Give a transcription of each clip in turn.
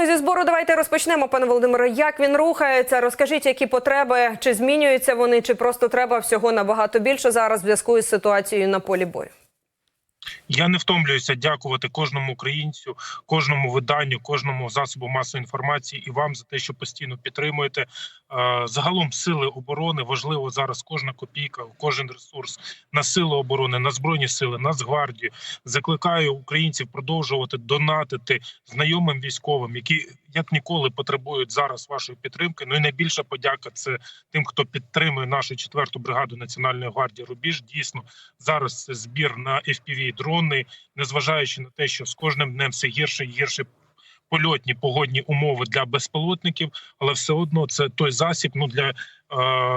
Ну зі збору давайте розпочнемо, пане Володимире. Як він рухається? Розкажіть, які потреби, чи змінюються вони, чи просто треба всього набагато більше зараз в зв'язку із ситуацією на полі бою. Я не втомлююся дякувати кожному українцю, кожному виданню, кожному засобу масової інформації і вам за те, що постійно підтримуєте. Е, Загалом сили оборони важливо зараз кожна копійка, кожен ресурс на сили оборони, на збройні сили, Нацгвардію. Закликаю українців продовжувати донатити знайомим військовим, які як ніколи потребують зараз вашої підтримки. Ну і найбільша подяка це тим, хто підтримує нашу четверту бригаду Національної гвардії. Рубіж дійсно зараз це збір на fpv дрони, незважаючи на те, що з кожним днем все гірше і гірше. Польотні погодні умови для безпілотників, але все одно це той засіб. Ну для е,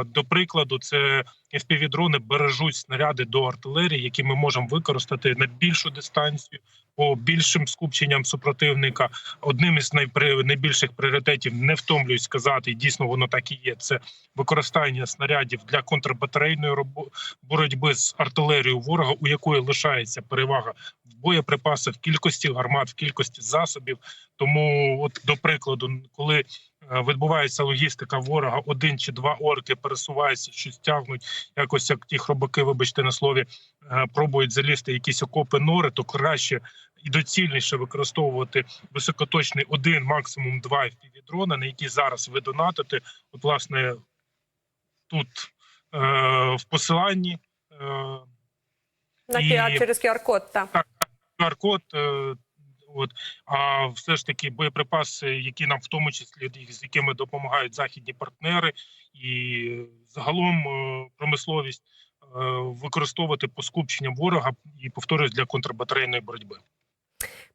до прикладу, це FPV-дрони бережуть снаряди до артилерії, які ми можемо використати на більшу дистанцію по більшим скупченням супротивника. Одним із найпри... найбільших пріоритетів не втомлююсь сказати, і дійсно воно так і є. Це використання снарядів для контрбатарейної боротьби з артилерією ворога, у якої лишається перевага боєприпасах, в кількості гармат, в кількості засобів. Тому, от до прикладу, коли е, відбувається логістика ворога, один чи два орки пересуваються, щось тягнуть, якось як ті хробаки, вибачте на слові, е, пробують залізти якісь окопи нори, то краще і доцільніше використовувати високоточний один, максимум два FPV-дрона, на які зараз ви донатите. От, власне, тут е, в посиланні. Е, На І- через QR-код, так. QR-код. Е, От а все ж таки боєприпаси, які нам в тому числі з якими допомагають західні партнери, і загалом е, промисловість е, використовувати по скупченням ворога і повторюсь для контрбатарейної боротьби.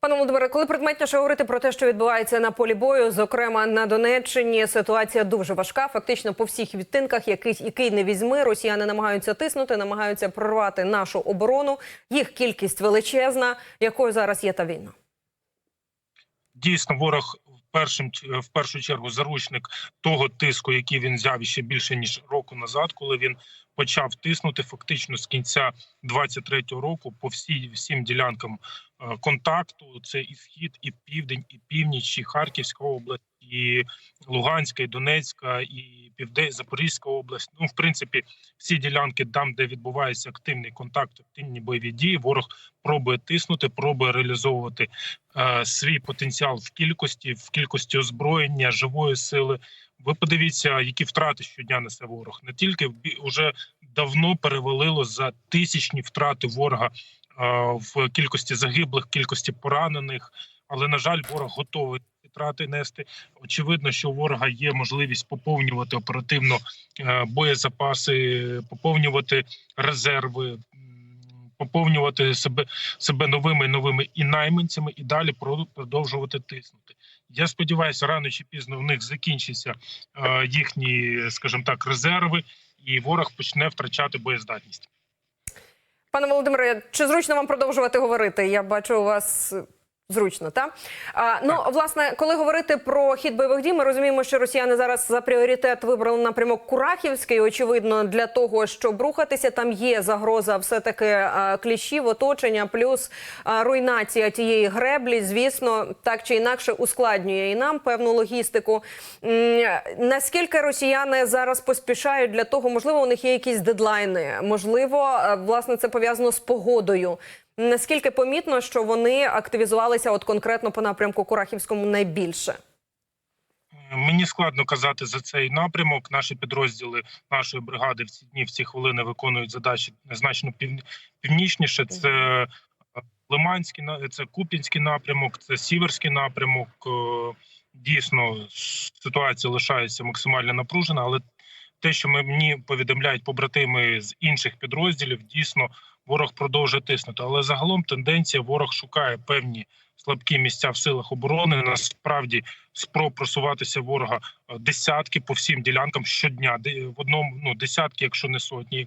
Пане Володимире, коли предметніше говорити про те, що відбувається на полі бою, зокрема на Донеччині, ситуація дуже важка. Фактично по всіх відтинках, який, який не візьми, росіяни намагаються тиснути, намагаються прорвати нашу оборону. Їх кількість величезна. Якою зараз є та війна? Дійсно, ворог першим в першу чергу заручник того тиску, який він взяв ще більше ніж року назад, коли він почав тиснути фактично з кінця 23-го року по всій всім ділянкам е, контакту. Це і схід, і південь, і північ, і Харківська область, і Луганська, і Донецька, і Південь, Запорізька область. Ну, в принципі, всі ділянки, там, де відбувається активний контакт, активні бойові дії, ворог пробує тиснути, пробує реалізовувати е, свій потенціал в кількості, в кількості озброєння, живої сили. Ви подивіться, які втрати щодня несе ворог. Не тільки в бі- уже давно перевалило за тисячні втрати ворога е, в кількості загиблих, кількості поранених. Але на жаль, ворог готовий втрати нести. Очевидно, що у ворога є можливість поповнювати оперативно е, боєзапаси, поповнювати резерви. Поповнювати себе себе новими новими і найманцями, і далі про- продовжувати тиснути. Я сподіваюся, рано чи пізно в них закінчаться е, їхні, скажімо так, резерви, і ворог почне втрачати боєздатність. Пане Володимире, чи зручно вам продовжувати говорити? Я бачу у вас. Зручно, та а, ну власне, коли говорити про хід бойових дій, ми розуміємо, що росіяни зараз за пріоритет вибрали напрямок Курахівський. Очевидно, для того, щоб рухатися, там є загроза все таки кліщів, оточення, плюс а, руйнація тієї греблі. Звісно, так чи інакше ускладнює і нам певну логістику. М, Наскільки росіяни зараз поспішають для того, можливо, у них є якісь дедлайни, можливо, власне, це пов'язано з погодою. Наскільки помітно, що вони активізувалися от конкретно по напрямку Курахівському найбільше? Мені складно казати за цей напрямок. Наші підрозділи нашої бригади в ці дні в ці хвилини виконують задачі значно пів- північніше. Це е, Лиманський це Куп'янський напрямок, це Сіверський напрямок. Е, Дійсно, ситуація лишається максимально напружена, але те, що мені повідомляють побратими з інших підрозділів, дійсно ворог продовжує тиснути. Але загалом тенденція ворог шукає певні слабкі місця в силах оборони. Насправді спроб просуватися ворога е, десятки по всім ділянкам щодня. В одному ну десятки, якщо не сотні,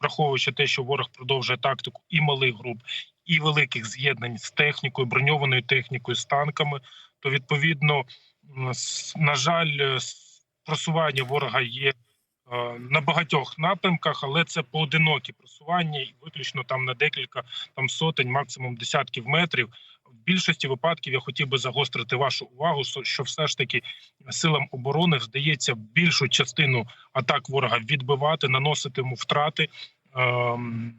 враховуючи те, що ворог продовжує тактику і малих груп, і великих з'єднань з технікою, броньованою технікою, з танками, то відповідно, на жаль, е, просування ворога є. Е, На багатьох напрямках, але це поодинокі просування, і виключно там на декілька там сотень, максимум десятків метрів. В більшості випадків я хотів би загострити вашу увагу, що все ж таки силам оборони вдається більшу частину атак ворога відбивати, наносити йому втрати, ем,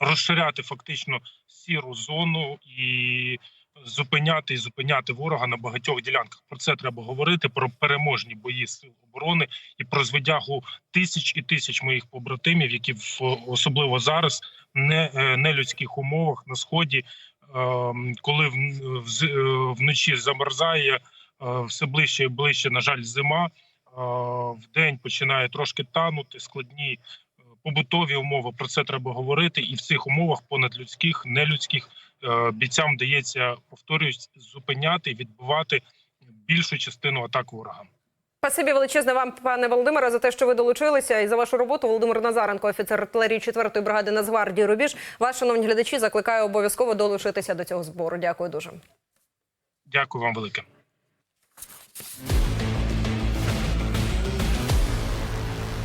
розширяти фактично сіру зону і зупиняти і зупиняти ворога на багатьох ділянках. Про це треба говорити. Про переможні бої сил оборони і про звитягу тисяч і тисяч моїх побратимів, які в особливо зараз не е, нелюдських умовах на сході, ем, коли е, вночі замерзає, е, все ближче і ближче, на жаль, зима. В день починає трошки танути, складні побутові умови. Про це треба говорити. І в цих умовах понадлюдських, нелюдських е, бійцям вдається, повторюсь, зупиняти і відбивати більшу частину атак ворога. Спасибі величезне вам, пане Володимире, за те, що ви долучилися і за вашу роботу. Володимир Назаренко, офіцер артилерії 4-ї бригади Нацгвардії Рубіж. Вас, шановні глядачі, закликаю обов'язково долучитися до цього збору. Дякую дуже. Дякую вам велике.